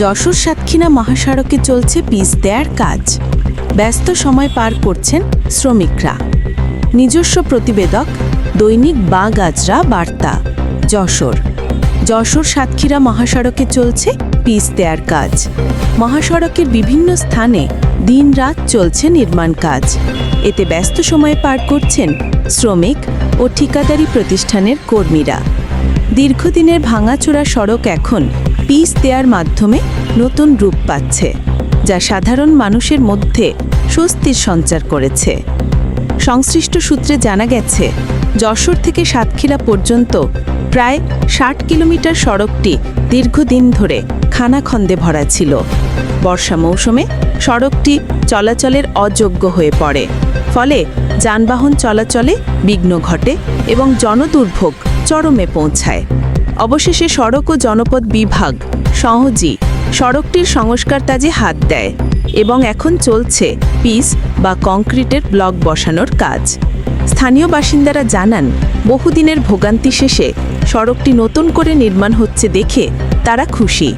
যশোর সাতক্ষীরা মহাসড়কে চলছে পিচ দেয়ার কাজ। ব্যস্ত সময় পার করছেন শ্রমিকরা। নিজস্ব প্রতিবেদক, দৈনিক বা গাজরা বার্তা, যশোর। যশোর সাতক্ষীরা মহাসড়কে চলছে পিচ দেয়ার কাজ। মহাসড়কের বিভিন্ন স্থানে দিনরাত চলছে নির্মাণ কাজ। এতে ব্যস্ত সময় পার করছেন শ্রমিক ও ঠিকাদারি প্রতিষ্ঠানের কর্মীরা। দীর্ঘদিনের ভাঙাচোরা সড়ক এখন পিচ দেওয়ার মাধ্যমে নতুন রূপ পাচ্ছে, যা সাধারণ মানুষের মধ্যে স্বস্তির সঞ্চার করেছে। সংশ্লিষ্ট সূত্রে জানা গেছে, যশোর থেকে সাতক্ষীরা পর্যন্ত প্রায় ষাট কিলোমিটার সড়কটি দীর্ঘদিন ধরে খানাখন্দে ভরা ছিল। বর্ষা মৌসুমে সড়কটি চলাচলের অযোগ্য হয়ে পড়ে, ফলে যানবাহন চলাচলে বিঘ্ন ঘটে এবং জনদুর্ভোগ চরমে পৌঁছায়। অবশেষে সড়ক ও জনপদ বিভাগ সহজেই সড়কটির সংস্কার কাজে হাত দেয় এবং এখন চলছে পিস বা কংক্রিটের ব্লক বসানোর কাজ। স্থানীয় বাসিন্দারা জানান, বহুদিনের ভোগান্তি শেষে সড়কটি নতুন করে নির্মাণ হচ্ছে দেখে তারা খুশি।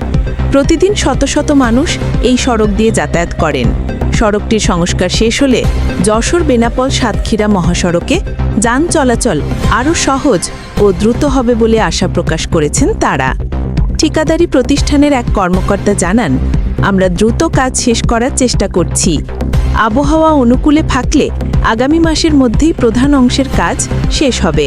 প্রতিদিন শত শত মানুষ এই সড়ক দিয়ে যাতায়াত করেন। সড়কটির সংস্কার শেষ হলে যশোর বেনাপল সাতক্ষীরা মহাসড়কে যান চলাচল আরও সহজ ও দ্রুত হবে বলে আশা প্রকাশ করেছেন তারা। ঠিকাদারি প্রতিষ্ঠানের এক কর্মকর্তা জানান, আমরা দ্রুত কাজ শেষ করার চেষ্টা করছি। আবহাওয়া অনুকূলে থাকলে আগামী মাসের মধ্যেই প্রধান অংশের কাজ শেষ হবে।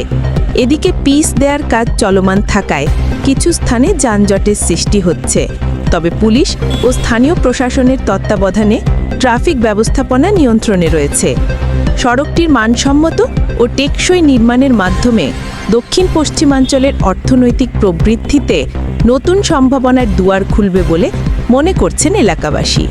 এদিকে পিস দেওয়ার কাজ চলমান থাকায় কিছু স্থানে যানজটের সৃষ্টি হচ্ছে। তবে পুলিশ ও স্থানীয় প্রশাসনের তত্ত্বাবধানে ট্রাফিক ব্যবস্থাপনা নিয়ন্ত্রণে রয়েছে। সড়কটির মানসম্মত ও টেকসই নির্মাণের মাধ্যমে দক্ষিণ পশ্চিমাঞ্চলের অর্থনৈতিক প্রবৃদ্ধিতে নতুন সম্ভাবনার দুয়ার খুলবে বলে মনে করছেন এলাকাবাসী।